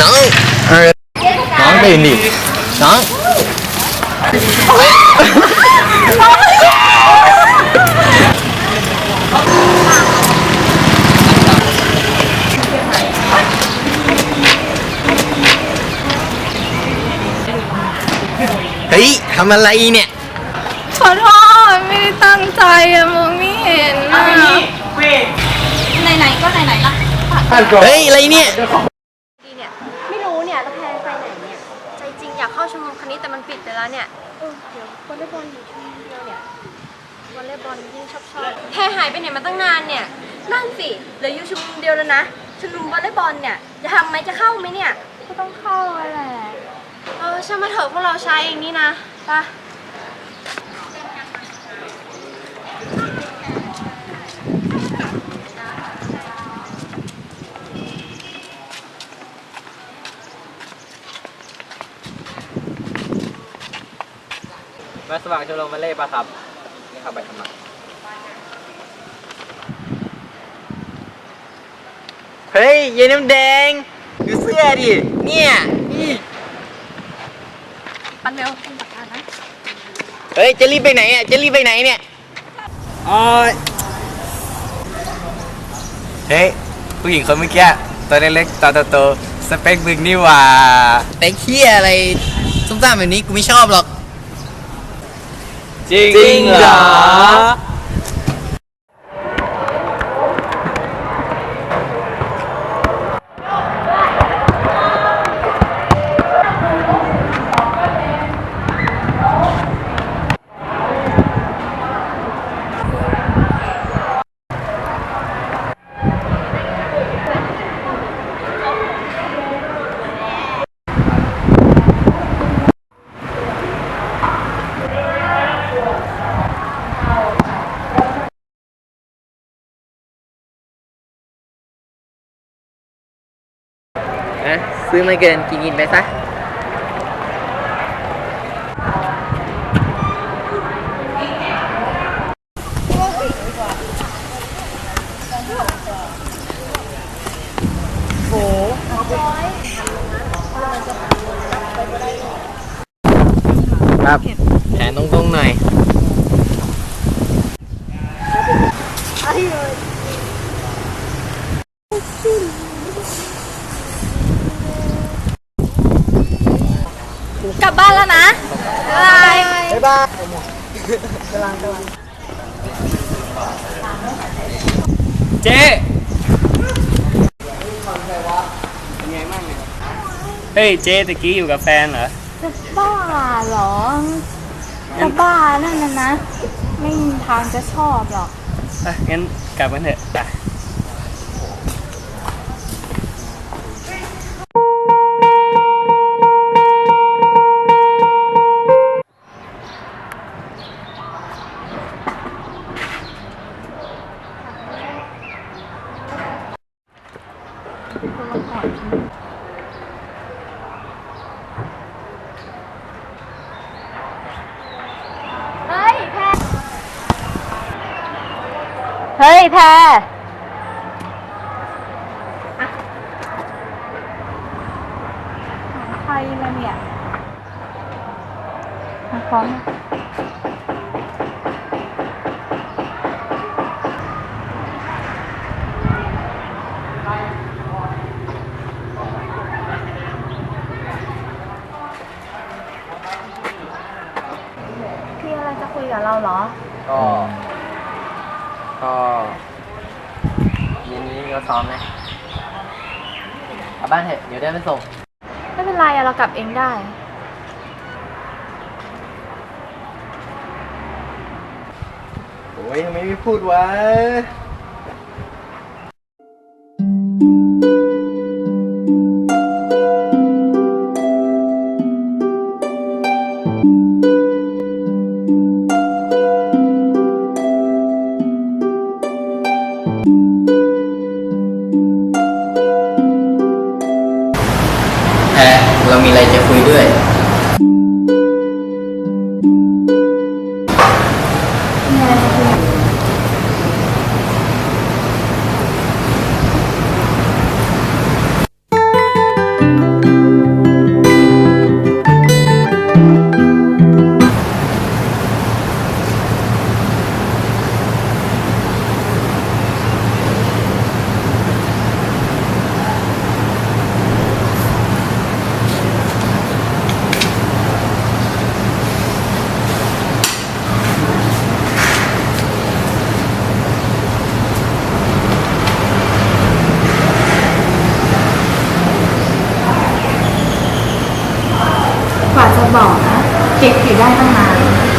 น้องเออน้องตื่นดิน้องเฮ้ยทำอะไรเนี่ย ขอโทษไม่ได้ตั้งใจอะมองไม่เห็นอะไหนๆก็ไหนๆละ เฮ้ย อะไรเนี่ย แต่มันปิดไปแล้วเนี่ยเออเดี๋ยววอลเลย์บอลอยู่ชมรมเดียวเนี่ยวอลเลย์บอลยิ่งชอบชอบแพรหายไปไหนมาตั้งนานเนี่ยนั่นสิเหลืออยู่ชมรมเดียวแล้วนะชมรมวอลเลย์บอลเนี่ยจะทำไหมจะเข้าไหมเนี่ย ก็ต้องเข้าแหละเออช่างมาเถอะพวกเราใช้เองนี่นะไปาสมัครชมรมมาเล่ปะครับนี่ครับไปสมัครเฮ้ยเย็นน้ำแดงดูเสื้อดิเนี่ยนี่ปันเร็วเป็นปากกานะเฮ้ยจะรีบไปไหนอะจะรีบไปไหนเนี่ยอ๋อเฮ้ยผู้หญิงคนเมื่อกี้ตัวเล็กๆตาโตๆสเปคมึงนี่หว่าแต่เคี้ยอะไรซุ่มซ่ามแบบนี้กูไม่ชอบหรอก จริ ซื้อไม่เกินกินกินไปซะครับแขนตรงๆหน่อย กลับบ้านแล้วนะบ๊ายบายบ๊ายบายเจ๊เฮ้ยเจ๊ตะกี้อยู่กับแฟนเหรอ จะบ้าเหรอ จะบ้านั่นนะนะ ไม่มีทางจะชอบหรอก อะงั้นกลับกันเถอะไป เฮ้ยแพรใครมาเนี่ยมาฟ้องพี่อะไรจะคุยกับเราเหรอ ก็ ก็เย็นนี้ก็ซ้อมนะกลับบ้านเถอะเดี๋ยวได้ไปส่ง ไม่เป็นไรอะเรากลับเองได้ โอ้ยทำไมไม่พูดวะ แพรเรามีอะไรจะคุยด้วย เก็บอยู่ได้ตั้งนาน